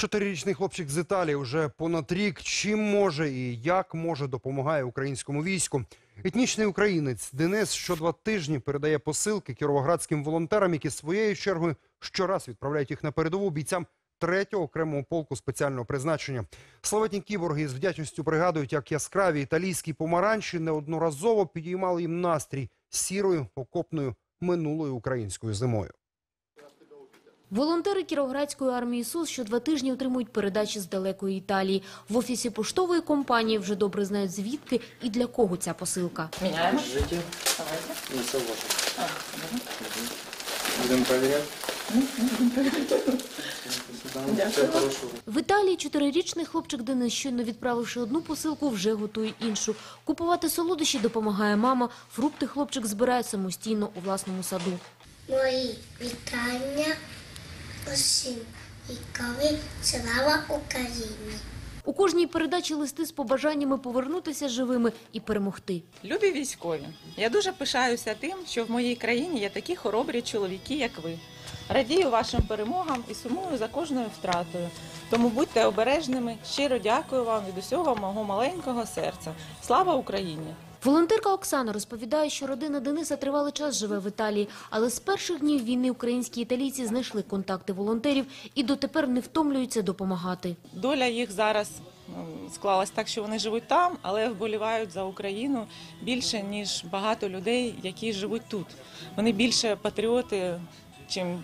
Чотирирічний хлопчик з Італії вже понад рік чим може і як може допомагає українському війську. Етнічний українець Денис що два тижні передає посилки кіровоградським волонтерам, які своєю чергою щораз відправляють їх на передову бійцям третього окремого полку спеціального призначення. Славетні кіборги з вдячністю пригадують, як яскраві італійські помаранчі неодноразово підіймали їм настрій сірою окопною минулою українською зимою. Волонтери Кіровоградської армії СУС що два тижні отримують передачі з далекої Італії. В офісі поштової компанії вже добре знають звідки і для кого ця посилка. Меняем? Житель Давайте. не согласен. А, добре. Будем проверять. Дякую. Всего хорошего. В Італії чотирирічний хлопчик Денис, щойно відправивши одну посилку, вже готує іншу. Купувати солодощі допомагає мама. Фрукти хлопчик збирає самостійно у власному саду. Мої вітання усім вікові слава Україні. У кожній передачі листи з побажаннями повернутися живими і перемогти. Любі військові, я дуже пишаюся тим, що в моїй країні є такі хоробрі чоловіки, як ви. Радію вашим перемогам і сумую за кожною втратою. Тому будьте обережними. Щиро дякую вам від усього мого маленького серця. Слава Україні! Волонтерка Оксана розповідає, що родина Дениса тривалий час живе в Італії, але з перших днів війни українські італійці знайшли контакти волонтерів і дотепер не втомлюються допомагати. Доля їх зараз склалась так, що вони живуть там, але вболівають за Україну більше ніж багато людей, які живуть тут. Вони більше патріоти, чим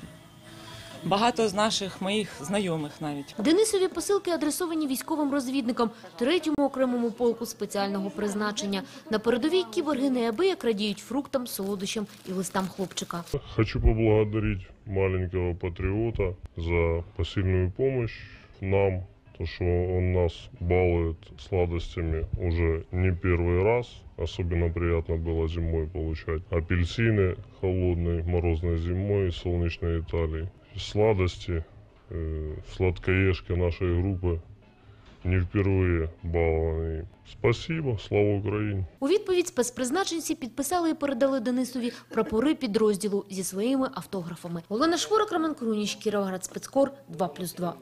багато з наших моїх знайомих навіть. Денисові посилки адресовані військовим розвідникам третьому окремому полку спеціального призначення. На передовій кіборги неабияк радіють фруктам, солодощам і листам хлопчика. Хочу поблагодарить маленького патриота за посильную помощь нам, то, что он нас балует сладостями уже не первый раз. Особенно приятно было зимой получать апельсины холодной морозной зимой из солнечной Италии. Сладости, э, сладкоежки нашей группы не впервые балованы. им. Спасибо, слава Украине! У відповідь спецпризначенці підписали і передали Денисові прапори підрозділу зі своїми автографами. Олена Шворак, Роман Круніч, Кіровоград, спецкор 2+,2.